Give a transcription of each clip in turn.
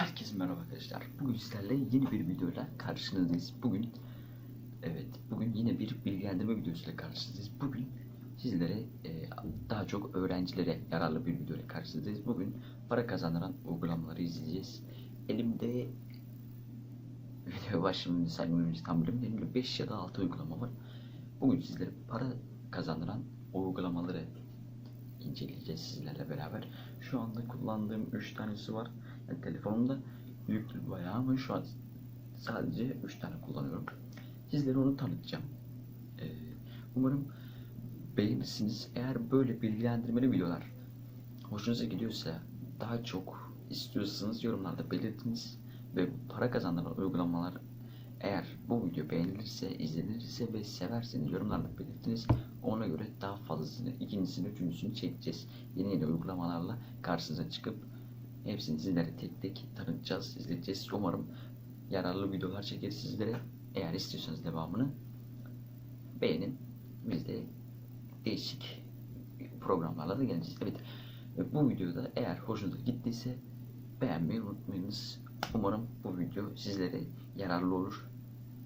Herkese merhaba arkadaşlar. Bugün sizlerle yeni bir videoyla karşınızdayız. Bugün evet bugün yine bir bilgilendirme videosuyla karşınızdayız. Bugün sizlere e, daha çok öğrencilere yararlı bir videoyla karşınızdayız. Bugün para kazandıran uygulamaları izleyeceğiz. Elimde video başlığını saymıyorum tam bilmiyorum. Elimde 5 ya da 6 uygulama var. Bugün sizlere para kazandıran uygulamaları inceleyeceğiz sizlerle beraber. Şu anda kullandığım 3 tanesi var. Yani telefonumda yüklü bayağı ama şu an sadece 3 tane kullanıyorum. Sizlere onu tanıtacağım. Ee, umarım beğenirsiniz. Eğer böyle bilgilendirmeli videolar hoşunuza gidiyorsa daha çok istiyorsanız yorumlarda belirtiniz ve para kazandıran uygulamalar eğer bu video beğenilirse, izlenirse ve severseniz yorumlarda belirtiniz. Ona göre daha fazlasını, ikincisini, üçüncüsünü çekeceğiz. Yeni yeni uygulamalarla karşınıza çıkıp hepsini sizlere tek tek tanıtacağız, izleyeceğiz. Umarım yararlı videolar çekeriz sizlere. Eğer istiyorsanız devamını beğenin. Biz de değişik programlarla da geleceğiz. Evet, bu videoda eğer hoşunuza gittiyse beğenmeyi unutmayınız. Umarım bu video sizlere yararlı olur.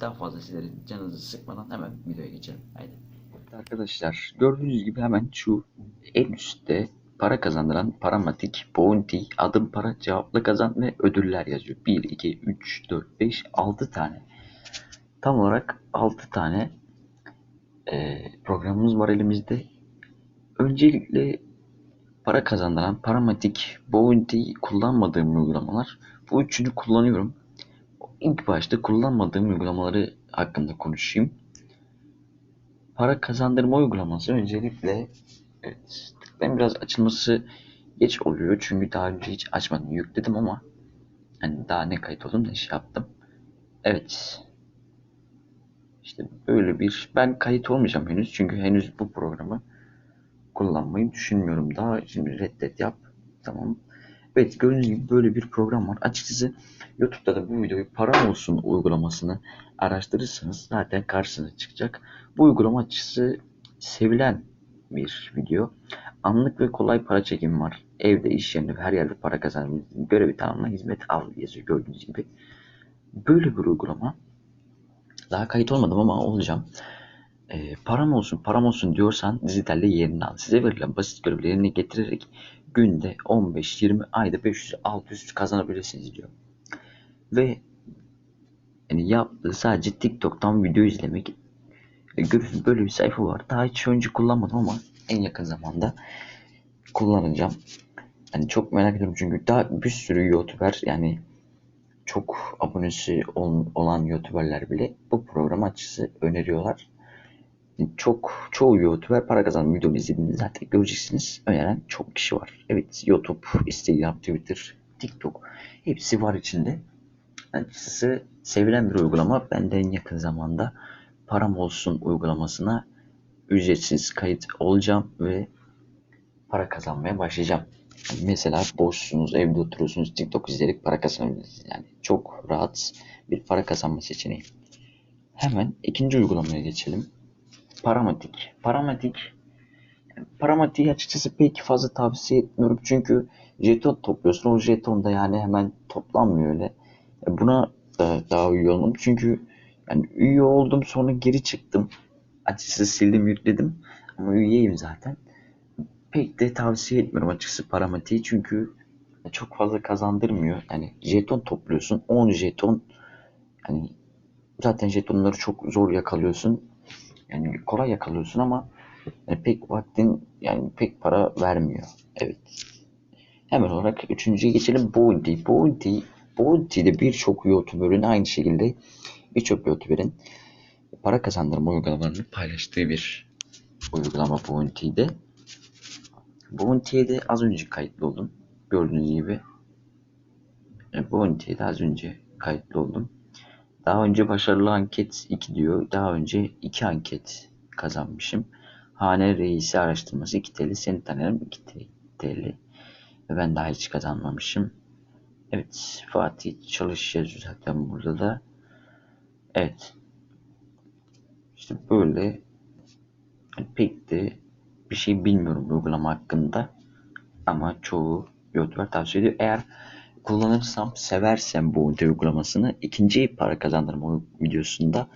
Daha fazla sizlerin canınızı sıkmadan hemen videoya geçelim. Haydi. Arkadaşlar gördüğünüz gibi hemen şu en üstte para kazandıran Paramatik, Bounty, adım para, cevapla kazan ve ödüller yazıyor. 1, 2, 3, 4, 5, 6 tane. Tam olarak 6 tane e, programımız var elimizde. Öncelikle para kazandıran Paramatik, Bounty kullanmadığım uygulamalar. Bu üçünü kullanıyorum. İlk başta kullanmadığım uygulamaları hakkında konuşayım. Para kazandırma uygulaması öncelikle evet, ben biraz açılması geç oluyor çünkü daha önce hiç açmadım yükledim ama hani daha ne kayıt oldum ne şey yaptım. Evet. İşte böyle bir ben kayıt olmayacağım henüz çünkü henüz bu programı kullanmayı düşünmüyorum daha. Şimdi reddet yap. Tamam. Evet gördüğünüz gibi böyle bir program var. Açıkçası YouTube'da da bu videoyu para olsun uygulamasını araştırırsanız zaten karşınıza çıkacak. Bu uygulama açıkçası sevilen bir video. Anlık ve kolay para çekimi var. Evde, iş yerinde ve her yerde para kazanabilirsiniz. Görevi tamamla hizmet al yazıyor gördüğünüz gibi. Böyle bir uygulama. Daha kayıt olmadım ama olacağım. E, param olsun param olsun diyorsan dijitalde yerini al. Size verilen basit görevleri yerine getirerek günde 15-20 ayda 500-600 kazanabilirsiniz diyor. Ve yani yaptığı sadece TikTok'tan video izlemek. E, görüyorsunuz böyle bir sayfa var. Daha hiç önce kullanmadım ama en yakın zamanda kullanacağım. Yani çok merak ediyorum çünkü daha bir sürü YouTuber yani çok abonesi olan YouTuberler bile bu program açısı öneriyorlar çok çoğu YouTuber para kazanan videomu izlediğinde zaten göreceksiniz. Öneren çok kişi var. Evet YouTube, Instagram, Twitter, TikTok hepsi var içinde. Açıkçası sevilen bir uygulama. Ben de en yakın zamanda param olsun uygulamasına ücretsiz kayıt olacağım ve para kazanmaya başlayacağım. Mesela boşsunuz, evde oturuyorsunuz, TikTok izleyerek para kazanabilirsiniz. Yani çok rahat bir para kazanma seçeneği. Hemen ikinci uygulamaya geçelim. Paramatik. Paramatik Paramatik'i açıkçası pek fazla tavsiye etmiyorum çünkü jeton topluyorsun. O jeton da yani hemen toplanmıyor öyle. E, buna da daha üye olmam çünkü yani üye oldum sonra geri çıktım. Açıkçası sildim yükledim ama üyeyim zaten. Pek de tavsiye etmiyorum açıkçası Paramatik'i çünkü çok fazla kazandırmıyor. Yani jeton topluyorsun. 10 jeton yani zaten jetonları çok zor yakalıyorsun yani kolay yakalıyorsun ama yani pek vaktin yani pek para vermiyor. Evet. Hemen olarak üçüncüye geçelim. Bounty. Bounty. Bounty'de birçok YouTuber'ın aynı şekilde birçok YouTuber'ın para kazandırma uygulamalarını paylaştığı bir uygulama Bounty'de. Bounty'ye de az önce kayıtlı oldum. Gördüğünüz gibi. Bounty'ye de az önce kayıtlı oldum. Daha önce başarılı anket 2 diyor. Daha önce 2 anket kazanmışım. Hane reisi araştırması 2 TL. Seni tanıyorum 2 TL. Ve ben daha hiç kazanmamışım. Evet Fatih Çalış yazıyor zaten burada da. Evet. İşte böyle pek de bir şey bilmiyorum uygulama hakkında. Ama çoğu YouTuber tavsiye ediyor. Eğer kullanırsam, seversem Bounty uygulamasını ikinci para kazandırma videosunda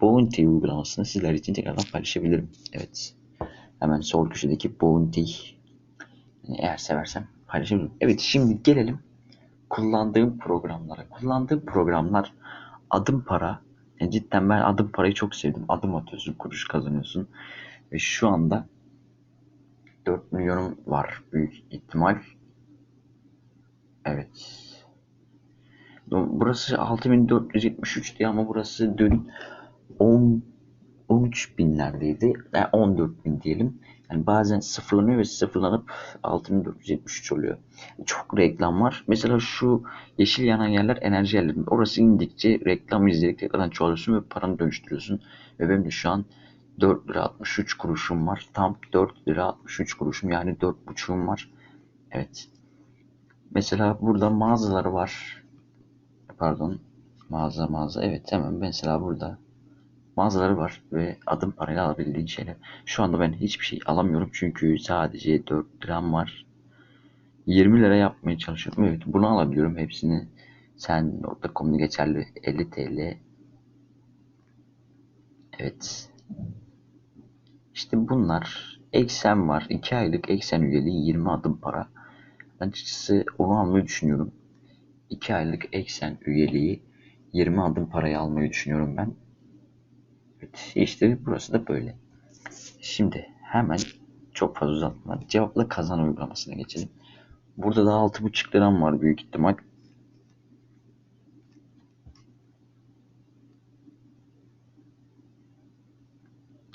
Bounty uygulamasını sizler için tekrardan paylaşabilirim. Evet. Hemen sol köşedeki Bounty yani eğer seversem paylaşabilirim. Evet şimdi gelelim kullandığım programlara. Kullandığım programlar adım para. Yani cidden ben adım parayı çok sevdim. Adım atıyorsun, kuruş kazanıyorsun. Ve şu anda 4 milyonum var büyük ihtimal. Evet. Burası 6473 diye ama burası dün 10 13 binlerdeydi. Yani 14 bin diyelim. Yani bazen sıfırlanıyor ve sıfırlanıp 6473 oluyor. Çok reklam var. Mesela şu yeşil yanan yerler enerji yerleri. Orası indikçe reklam izleyerek tekrardan çoğalıyorsun ve paranı dönüştürüyorsun. Ve benim de şu an 4 lira 63 kuruşum var. Tam 4 lira 63 kuruşum yani 4,5'um var. Evet. Mesela burada mağazaları var. Pardon. Mağaza mağaza. Evet hemen mesela burada mağazaları var ve adım parayla alabildiğin şeyler. Şu anda ben hiçbir şey alamıyorum çünkü sadece 4 liram var. 20 lira yapmaya çalışıyorum. Evet bunu alabiliyorum hepsini. Sen nokta.com'da geçerli 50 TL. Evet. İşte bunlar. Eksen var. 2 aylık eksen üyeliği 20 adım para. Açıkçası onu almayı düşünüyorum. 2 aylık eksen üyeliği 20 adım parayı almayı düşünüyorum ben. Evet, işte burası da böyle. Şimdi hemen çok fazla uzatmadan cevapla kazan uygulamasına geçelim. Burada da 6,5 liram var büyük ihtimal.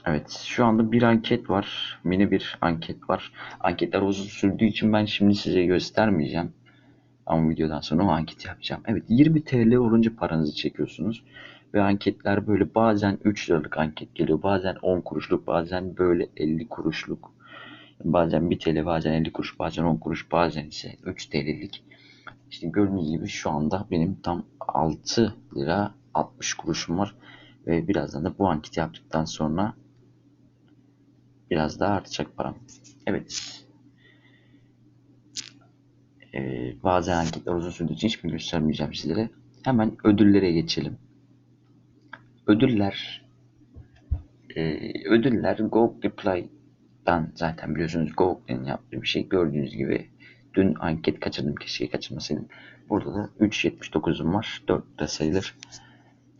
Evet şu anda bir anket var. Mini bir anket var. Anketler uzun sürdüğü için ben şimdi size göstermeyeceğim. Ama videodan sonra o anketi yapacağım. Evet 20 TL olunca paranızı çekiyorsunuz. Ve anketler böyle bazen 3 liralık anket geliyor. Bazen 10 kuruşluk bazen böyle 50 kuruşluk. Bazen 1 TL bazen 50 kuruş bazen 10 kuruş bazen ise 3 TL'lik. İşte gördüğünüz gibi şu anda benim tam 6 lira 60 kuruşum var. Ve birazdan da bu anketi yaptıktan sonra biraz daha artacak param. Evet. Ee, bazen anketler uzun sürdüğü için hiçbir göstermeyeceğim sizlere. Hemen ödüllere geçelim. Ödüller e, ödüller Google Play'dan zaten biliyorsunuz Google'ın yaptığı bir şey. Gördüğünüz gibi dün anket kaçırdım keşke kaçırmasaydım. Burada da 3.79'um var. 4 de sayılır.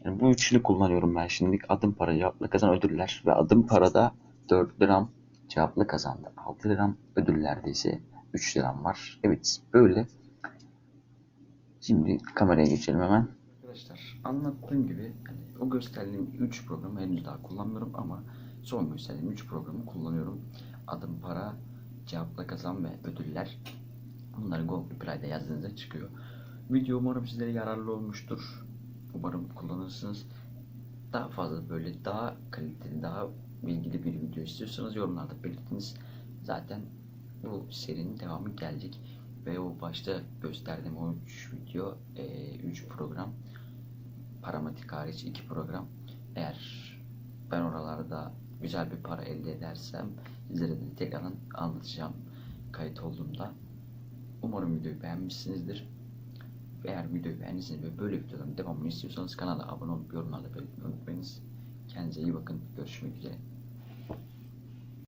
Yani bu üçünü kullanıyorum ben şimdilik. Adım para cevapla kazan ödüller ve adım parada 4 liram cevapla kazandı. 6 liram ödüllerde ise 3 liram var. Evet böyle. Şimdi kameraya geçelim hemen. Arkadaşlar anlattığım gibi yani o gösterdiğim 3 programı henüz daha kullanmıyorum ama son gösterdiğim 3 programı kullanıyorum. Adım para, cevapla kazan ve ödüller. Bunları Google Play'de yazdığınızda çıkıyor. Video umarım sizlere yararlı olmuştur. Umarım kullanırsınız. Daha fazla böyle daha kaliteli, daha bilgili bir video istiyorsanız yorumlarda belirtiniz. Zaten bu serinin devamı gelecek. Ve o başta gösterdiğim o 3 video, 3 program paramatik hariç 2 program. Eğer ben oralarda güzel bir para elde edersem sizlere de tekrardan anlatacağım kayıt olduğumda. Umarım videoyu beğenmişsinizdir. Eğer videoyu beğendiyseniz ve böyle videoların devamını istiyorsanız kanala abone olup yorumlarda belirtmeyi unutmayınız. Kendinize iyi bakın. Görüşmek üzere.